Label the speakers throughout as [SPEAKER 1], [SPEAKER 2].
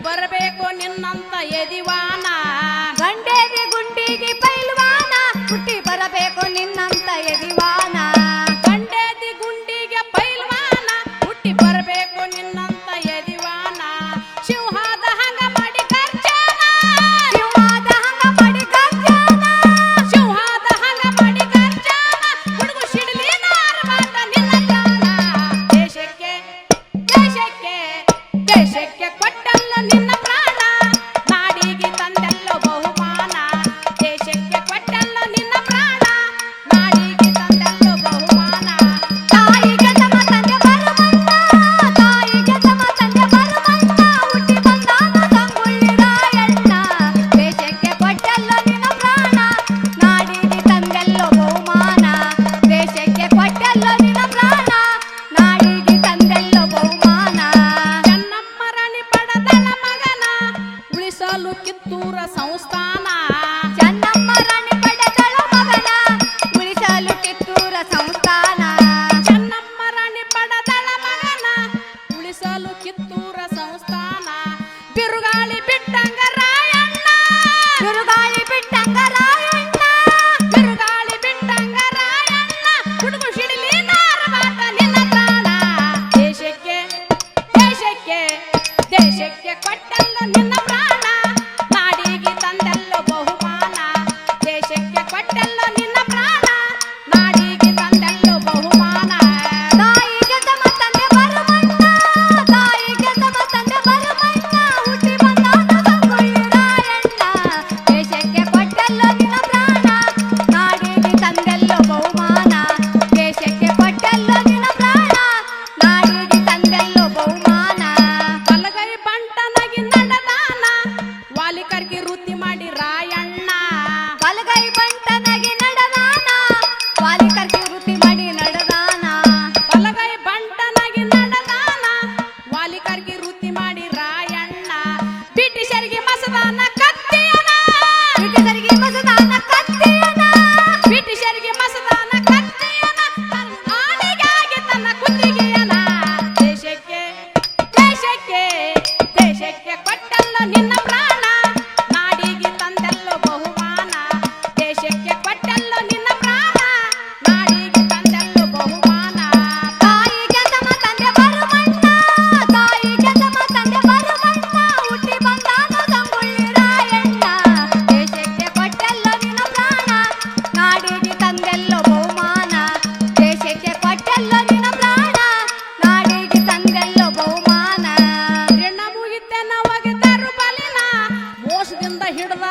[SPEAKER 1] ಬರಬೇಕು ನಿನ್ನಂತ ಎದಿವ coração está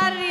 [SPEAKER 1] ದಾರಿ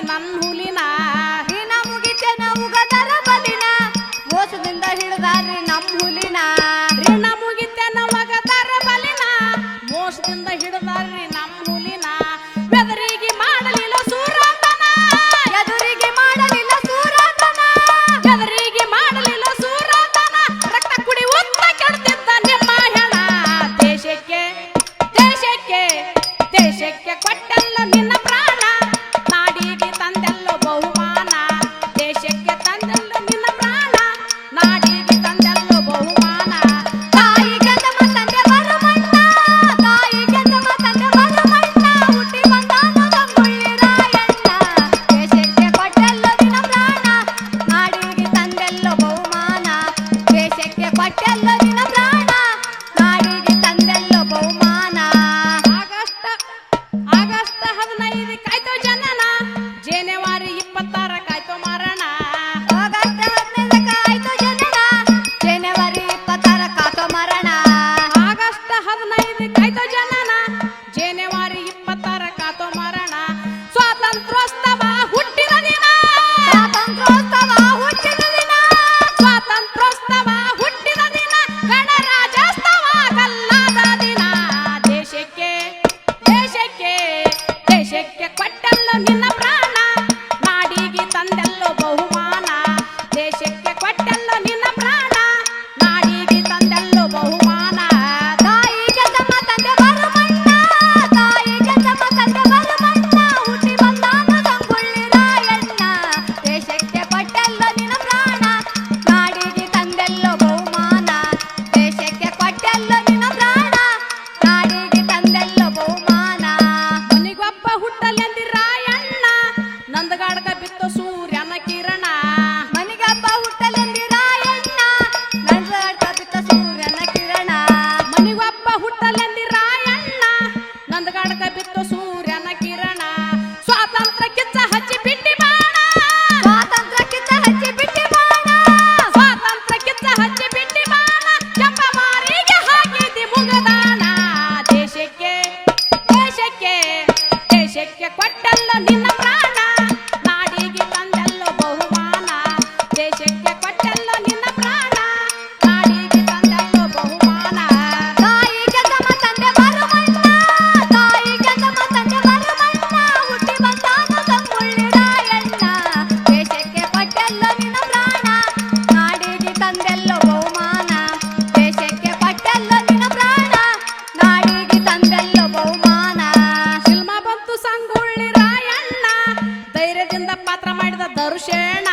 [SPEAKER 1] ನಂದಗಾಡ್ಗ ಮಾಡಿ ಮಾಡಿದ ದರ್ಶನ